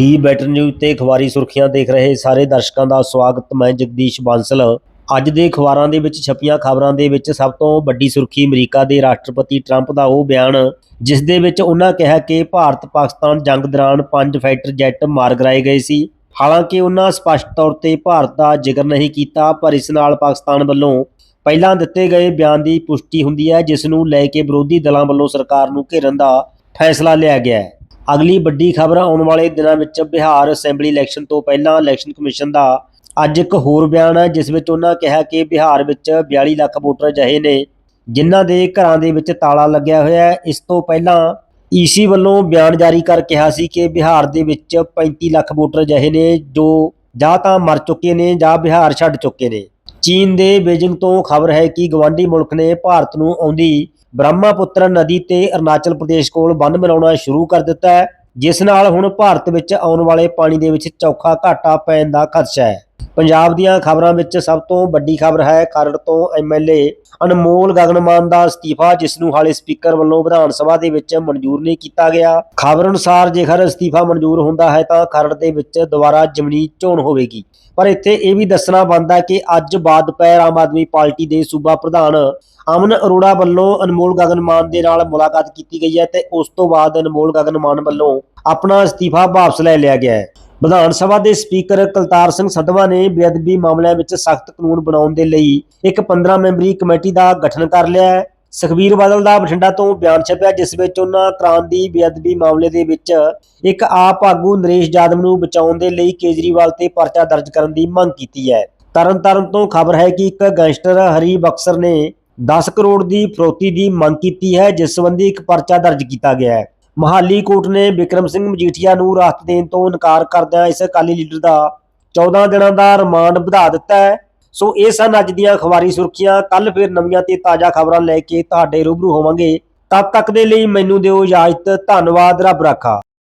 D better news ਤੇ ਅਖਬਾਰੀ ਸੁਰਖੀਆਂ ਦੇਖ ਰਹੇ ਸਾਰੇ ਦਰਸ਼ਕਾਂ ਦਾ ਸਵਾਗਤ। ਮੈਂ ਜਗਦੀਸ਼ ਬਾਂਸਲ। ਅੱਜ ਦੇ ਅਖਬਾਰਾਂ ਦੇ ਵਿੱਚ ਛਪੀਆਂ ਖਬਰਾਂ ਦੇ ਵਿੱਚ ਸਭ ਤੋਂ ਵੱਡੀ ਸੁਰਖੀ ਅਮਰੀਕਾ ਦੇ ਰਾਸ਼ਟਰਪਤੀ ਟਰੰਪ ਦਾ ਉਹ ਬਿਆਨ, ਜਿਸ ਦੇ ਵਿੱਚ ਉਹਨਾਂ ਕਿਹਾ ਕਿ ਭਾਰਤ ਪਾਕਿਸਤਾਨ ਜੰਗ ਦੌਰਾਨ ਪੰਜ ਫਾਈਟਰ ਜੈਟ ਮਾਰ ਗਿਰਾਏ ਗਏ ਸੀ। ਹਾਲਾਂਕਿ ਉਹਨਾਂ ਸਪਸ਼ਟ ਤੌਰ ਤੇ ਭਾਰਤ ਦਾ ਜ਼ਿਕਰ ਨਹੀਂ ਕੀਤਾ, ਪਰ ਇਸ ਨਾਲ ਪਾਕਿਸਤਾਨ ਵੱਲੋਂ ਪਹਿਲਾਂ ਦਿੱਤੇ ਗਏ ਬਿਆਨ ਦੀ ਪੁਸ਼ਟੀ ਹੁੰਦੀ ਹੈ, ਜਿਸ ਨੂੰ ਲੈ ਕੇ ਵਿਰੋਧੀ ਦਲਾਂ ਵੱਲੋਂ ਸਰਕਾਰ ਨੂੰ ਘੇਰਨ ਦਾ ਫੈਸਲਾ ਲਿਆ ਗਿਆ ਹੈ। ਅਗਲੀ ਵੱਡੀ ਖਬਰ ਆਉਣ ਵਾਲੇ ਦਿਨਾਂ ਵਿੱਚ ਬਿਹਾਰ ਅਸੈਂਬਲੀ ਇਲੈਕਸ਼ਨ ਤੋਂ ਪਹਿਲਾਂ ਇਲੈਕਸ਼ਨ ਕਮਿਸ਼ਨ ਦਾ ਅੱਜ ਇੱਕ ਹੋਰ ਬਿਆਨ ਹੈ, ਜਿਸ ਵਿੱਚ ਉਹਨਾਂ ਕਿਹਾ ਕਿ ਬਿਹਾਰ ਵਿੱਚ 42 ਲੱਖ ਵੋਟਰ ਅਜਿਹੇ ਨੇ ਜਿਨ੍ਹਾਂ ਦੇ ਘਰਾਂ ਦੇ ਵਿੱਚ ਤਾਲਾ ਲੱਗਿਆ ਹੋਇਆ ਹੈ। ਇਸ ਤੋਂ ਪਹਿਲਾਂ ਈਸੀ ਵੱਲੋਂ ਬਿਆਨ ਜਾਰੀ ਕਰ ਕਿਹਾ ਸੀ ਕਿ ਬਿਹਾਰ ਦੇ ਵਿੱਚ 35 ਲੱਖ ਵੋਟਰ ਅਜਿਹੇ ਨੇ ਜੋ ਜਾਂ ਤਾਂ ਮਰ ਚੁੱਕੇ ਨੇ ਜਾਂ ਬਿਹਾਰ ਛੱਡ ਚੁੱਕੇ ਨੇ। ਚੀਨ ਦੇ ਬੀਜਿੰਗ ਤੋਂ ਖਬਰ ਹੈ ਕਿ ਗਵਾਂਢੀ ਮੁਲਕ ਨੇ ਭਾਰਤ ਨੂੰ ਆਉਂਦੀ ਬ੍ਰਹਮਾਪੁੱਤਰ ਨਦੀ ਤੇ ਅਰੁਣਾਚਲ ਪ੍ਰਦੇਸ਼ ਕੋਲ ਬੰਨ ਬਣਾਉਣਾ ਸ਼ੁਰੂ ਕਰ ਦਿੱਤਾ ਹੈ, ਜਿਸ ਨਾਲ ਹੁਣ ਭਾਰਤ ਵਿੱਚ ਆਉਣ ਵਾਲੇ ਪਾਣੀ ਦੇ ਵਿੱਚ ਚੌਖਾ ਘਾਟਾ ਪੈਣ ਦਾ ਖਦਸ਼ਾ ਹੈ। ਪੰਜਾਬ ਦੀਆਂ ਖਬਰਾਂ ਵਿੱਚ ਸਭ ਤੋਂ ਵੱਡੀ ਖਬਰ ਹੈ ਖਰੜ ਤੋਂ ਐਮਐਲਏ ਅਨਮੋਲ ਗਗਨਮਾਨ ਦਾ ਅਸਤੀਫਾ, ਜਿਸ ਨੂੰ ਹਾਲੇ ਸਪੀਕਰ ਵੱਲੋਂ ਵਿਧਾਨ ਸਭਾ ਦੇ ਵਿੱਚ ਮਨਜ਼ੂਰ ਨਹੀਂ ਕੀਤਾ ਗਿਆ। ਖਬਰ ਅਨੁਸਾਰ ਜੇਕਰ ਅਸਤੀਫਾ ਮਨਜ਼ੂਰ ਹੁੰਦਾ ਹੈ ਤਾਂ ਖਰੜ ਦੇ ਵਿੱਚ ਦੁਬਾਰਾ ਜ਼ਮੀਨੀ ਚੋਣ ਹੋਵੇਗੀ। ਪਰ ਇੱਥੇ ਇਹ ਵੀ ਦੱਸਣਾ ਬਣਦਾ ਕਿ ਅੱਜ ਬਾਅਦ ਦੁਪਹਿਰ ਆਮ ਆਦਮੀ ਪਾਰਟੀ ਦੇ ਸੂਬਾ ਪ੍ਰਧਾਨ ਅਮਨ ਅਰੋੜਾ ਵੱਲੋਂ ਅਨਮੋਲ ਗਗਨਮਾਨ ਦੇ ਨਾਲ ਮੁਲਾਕਾਤ ਕੀਤੀ ਗਈ ਹੈ ਤੇ ਉਸ ਤੋਂ ਬਾਅਦ ਅਨਮੋਲ ਗਗਨਮਾਨ ਵੱਲੋਂ ਆਪਣਾ ਅਸਤੀਫਾ ਵਾਪਸ ਲੈ ਲਿਆ ਗਿਆ ਹੈ। ਵਿਧਾਨ ਸਭਾ ਦੇ ਸਪੀਕਰ ਕਲਤਾਰ ਸਿੰਘ ਸੰਧਵਾ ਨੇ ਬੇਅਦਬੀ ਮਾਮਲਿਆਂ ਵਿੱਚ ਸਖਤ ਕਾਨੂੰਨ ਬਣਾਉਣ ਦੇ ਲਈ ਇੱਕ 15 ਮੈਂਬਰੀ ਕਮੇਟੀ ਦਾ ਗਠਨ ਕਰ ਲਿਆ ਹੈ। ਸੁਖਬੀਰ ਬਾਦਲ ਦਾ ਬਠਿੰਡਾ ਤੋਂ ਬਿਆਨ ਛਪਿਆ, ਜਿਸ ਵਿੱਚ ਉਹਨਾਂ ਕ੍ਰਾਂਤ ਦੀ ਬੇਅਦਬੀ ਮਾਮਲੇ ਦੇ ਵਿੱਚ ਇੱਕ ਆਪ ਆਗੂ ਨਰੇਸ਼ ਜਾਦਵ ਨੂੰ ਬਚਾਉਣ ਦੇ ਲਈ ਕੇਜਰੀਵਾਲ ਤੇ ਪਰਚਾ ਦਰਜ ਕਰਨ ਦੀ ਮੰਗ ਕੀਤੀ ਹੈ। ਤਰਨਤਾਰਨ ਤੋਂ ਖਬਰ ਹੈ ਕਿ ਇੱਕ ਗੈਂਗਸਟਰ ਹਰੀ ਬਕਸਰ ਨੇ 10 ਕਰੋੜ ਦੀ ਫਰੋਤੀ ਦੀ ਮੰਗ ਕੀਤੀ ਹੈ, ਜਿਸ ਸੰਬੰਧੀ ਇੱਕ ਪਰਚਾ ਦਰਜ ਕੀਤਾ ਗਿਆ ਹੈ। ਮਹਾਲੀ ਕੋਰਟ ਨੇ ਵਿਕਰਮ ਸਿੰਘ ਮਜੀਠੀਆ ਨੂੰ ਰਾਹਤ ਦੇਣ ਤੋਂ ਇਨਕਾਰ ਕਰਦਿਆਂ ਇਸ ਅਕਾਲੀ ਲੀਡਰ ਦਾ 14 ਦਿਨਾਂ ਦਾ ਰਿਮਾਂਡ ਵਧਾ ਦਿੱਤਾ ਹੈ। ਸੋ ਇਹ ਸਨ ਅੱਜ ਦੀਆਂ ਅਖਬਾਰੀ ਸੁਰਖੀਆਂ। ਕੱਲ ਫਿਰ ਨਵੀਆਂ ਤੇ ਤਾਜ਼ਾ ਖਬਰਾਂ ਲੈ ਕੇ ਤੁਹਾਡੇ ਰੂਬਰੂ ਹੋਵਾਂਗੇ। ਤਦ ਤੱਕ ਦੇ ਲਈ ਮੈਨੂੰ ਦਿਓ ਇਜਾਜ਼ਤ। ਧੰਨਵਾਦ। ਰੱਬ ਰਾਖਾ।